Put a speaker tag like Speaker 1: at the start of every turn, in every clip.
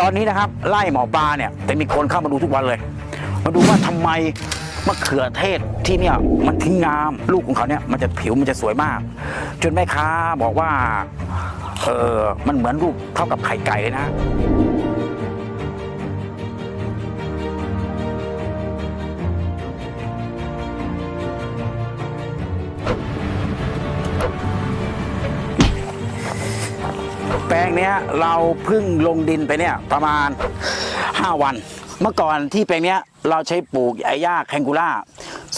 Speaker 1: ตอนนี้นะครับไล่หมอปลาเนี่ยแต่มีคนเข้ามาดูทุกวันเลย มาดูว่าทำไมมะเขือเทศที่เนี่ยมันทิ้งงามลูกของเขาเนี่ยมันจะผิวมันจะสวยมาก จนแม่ค้าบอกว่าเออมันเหมือนลูกเท่ากับไข่ไก่เลยนะ งเนี้ยเราเพิ่งลงดินไปเนี่ยประมาณ 5 วัน เมื่อก่อนที่แปลงเนี้ยเราใช้ปลูกไอ้หญ้าแคนกูล่า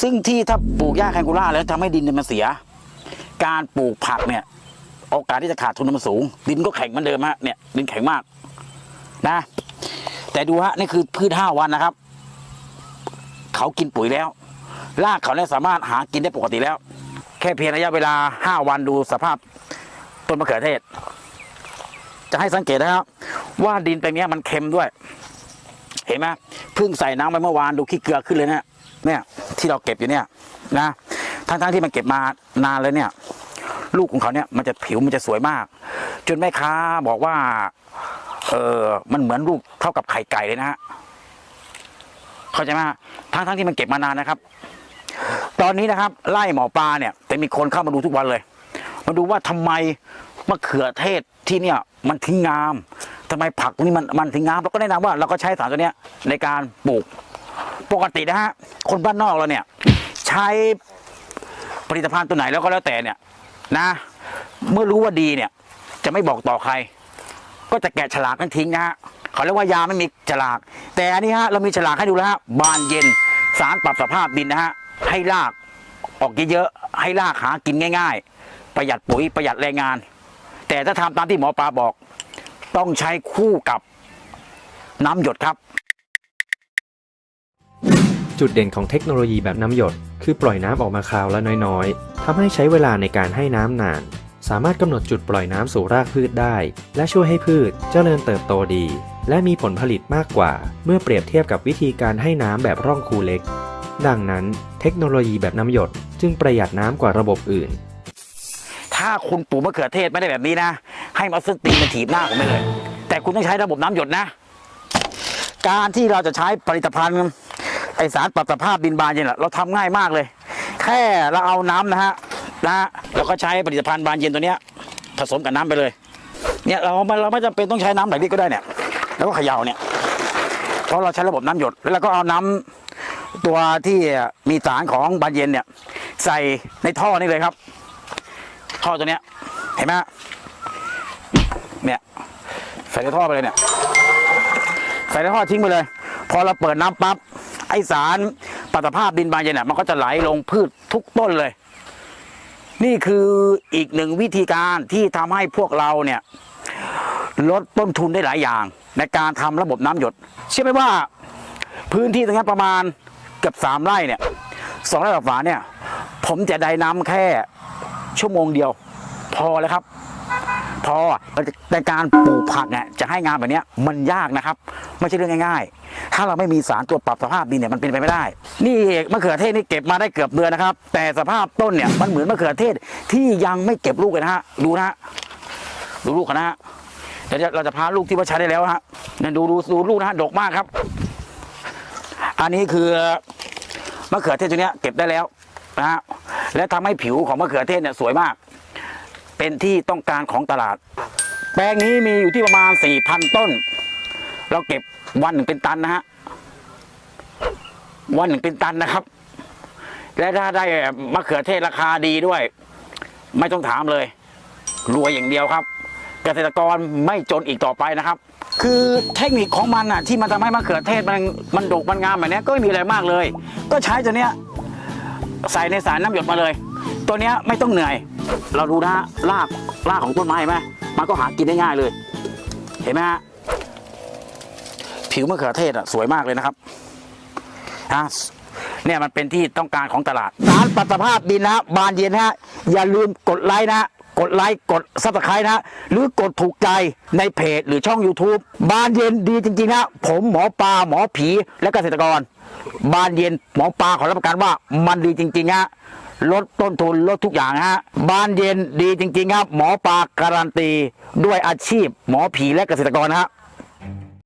Speaker 1: ซึ่งที่ถ้าปลูกหญ้าแคนกูล่าแล้วทำให้ดินเนี่ยมันเสีย การปลูกผักเนี่ยโอกาสที่จะขาดทุนมันสูง ดินก็แข็งเหมือนเดิมฮะเนี่ยดินแข็งมากนะ แต่ดูฮะนี่คือพืชห้าวันนะครับ เขากินปุ๋ยแล้วรากเขาเนี่ยสามารถหากินได้ปกติแล้ว แค่เพียงระยะเวลาห้าวันดูสภาพต้นมะเขือเทศ จะให้สังเกตนะครับว่าดินแปลงเนี้ยมันเค็มด้วย เห็นไหมเพิ่งใส่น้ำไปเมื่อวานดูขี้เกลือขึ้นเลยเนี่ยเนี่ยที่เราเก็บอยู่เนี่ยนะทั้งๆที่มันเก็บมานานเลยเนี่ย ลูกของเขาเนี่ยมันจะผิวมันจะสวยมาก จนแม่ค้าบอกว่าเออมันเหมือนลูกเท่ากับไข่ไก่เลยนะฮะเข้าใจไหมทั้งๆที่มันเก็บมานานนะครับ ตอนนี้นะครับไล่หมอปลาเนี่ย แต่มีคนเข้ามาดูทุกวันเลย มาดูว่าทำไม มะเขือเทศที่เนี่ยมันถึงงามทำไมผักนี่มันมันถึงงามเราก็แนะนำว่าเราก็ใช้สารตัวเนี้ยในการปลูกปกตินะฮะคนบ้านนอกเราเนี่ยใช้ผลิตภัณฑ์ตัวไหนแล้วก็แล้วแต่เนี่ยนะ เมื่อรู้ว่าดีเนี่ยจะไม่บอกต่อใคร ก็จะแกะฉลากนั้นทิ้งนะฮะเขาเรียกว่ายาไม่มีฉลาก แต่อันนี้ฮะเรามีฉลากให้ดูแล้วฮะบานเย็นสารปรับสภาพดินนะฮะให้รากออกเยอะๆให้รากหากินง่าย ๆ ประหยัดปุ๋ยประหยัดแรงงาน แต่ถ้าทำตามที่หมอปลาบอก ต้องใช้คู่กับน้ำหยดครับ
Speaker 2: จุดเด่นของเทคโนโลยีแบบน้ำหยด คือปล่อยน้ำออกมาคราวละน้อยๆทำให้ใช้เวลาในการให้น้ำนาน สามารถกำหนดจุดปล่อยน้ำสู่รากพืชได้ และช่วยให้พืชเจริญเติบโตดี และมีผลผลิตมากกว่า เมื่อเปรียบเทียบกับวิธีการให้น้ำแบบร่องคูเล็ก ดังนั้น เทคโนโลยีแบบน้ำหยด จึงประหยัดน้ำกว่าระบบอื่น
Speaker 1: ถ้าคุณปลูกมะเขือเทศไม่ได้แบบนี้นะ ให้มาส้นตีนมาถีบหน้าผมไปเลย แต่คุณต้องใช้ระบบน้ำหยดนะ การที่เราจะใช้ผลิตภัณฑ์ไอสารปรับสภาพดินบานเย็นอะเราทำง่ายมากเลย แค่เราเอาน้ำนะฮะนะเราก็ใช้ผลิตภัณฑ์บานเย็นตัวเนี้ยผสมกับน้ำไปเลย เนี่ยเราไม่เราไม่จำเป็นต้องใช้น้ำแบบนี้ก็ได้เนี่ย แล้วก็เขย่าเนี่ย เพราะเราใช้ระบบน้ำหยด แล้วเราก็เอาน้ำตัวที่มีสารของบานเย็นเนี่ย ใส่ในท่อนี่เลยครับ ท่อตัวเนี้ยเห็นไหมเนี่ยใส่ในท่อไปเลยเนี่ยใส่ในท่อทิ้งไปเลย พอเราเปิดน้ำปั๊บไอสารปฏิภาพดินบานเย็นเนี่ยมันก็จะไหลลงพืชทุกต้นเลย นี่คืออีกหนึ่งวิธีการที่ทำให้พวกเราเนี่ยลดต้นทุนได้หลายอย่าง ในการทำระบบน้ำหยด เชื่อไหมว่าพื้นที่ตรงนี้ประมาณเกือบสามไร่เนี่ยสองไร่กว่าเนี่ย ผมจะได้น้ำแค่ ชั่วโมงเดียว พอแล้วครับ พอในการปลูกผักเนี่ยจะให้งานแบบนี้มันยากนะครับ ไม่ใช่เรื่องง่าย ๆ ถ้าเราไม่มีสารตัวปรับสภาพดินเนี่ยมันเป็นไปไม่ได้ นี่มะเขือเทศนี่เก็บมาได้เกือบเดือนนะครับ แต่สภาพต้นเนี่ยมันเหมือนมะเขือเทศที่ยังไม่เก็บลูกเลยนะฮะดูนะฮะดูลูกนะฮะเดี๋ยวเราจะพาลูกที่ว่าใช้ได้แล้วฮะเนี่ยดูดูดูลูกนะฮะดกมากครับ อันนี้คือมะเขือเทศตัวเนี้ยเก็บได้แล้วนะฮะ และทำให้ผิวของมะเขือเทศเนี่ยสวยมาก เป็นที่ต้องการของตลาด แปลงนี้มีอยู่ที่ประมาณ4,000ต้น เราเก็บวันหนึ่งเป็นตันนะฮะวันหนึ่งเป็นตันนะครับ และถ้าได้มะเขือเทศราคาดีด้วย ไม่ต้องถามเลยรวยอย่างเดียวครับเกษตรกรไม่จนอีกต่อไปนะครับ คือเทคนิคของมันอะที่มันทำให้มะเขือเทศมันมันดกมันงามแบบนี้ก็ไม่มีอะไรมากเลย ก็ใช้ตัวเนี้ย ใส่ในสารน้ำหยดมาเลย ตัวเนี้ยไม่ต้องเหนื่อย เราดูนะรากรากของต้นไม้เห็นไหมมันก็หากินได้ง่ายเลย เห็นไหมฮะผิวมะเขือเทศอะสวยมากเลยนะครับฮะเนี่ยมันเป็นที่ต้องการของตลาดสารปัสภาพดินนะบานเย็นฮะอย่าลืมกดไลค์นะกดไลค์กดซับสไครต์นะฮะหรือกดถูกใจในเพจหรือช่อง YouTube บานเย็นดีจริงๆนะผมหมอปลาหมอผีและเกษตรกร บานเย็นหมอปลาขอรับประกันว่ามันดีจริงๆฮะลดต้นทุนลดทุกอย่างฮะบ้านเย็นดีจริงๆครับ หมอปลาการันตีด้วยอาชีพ หมอผีและเกษตรกรนะฮะ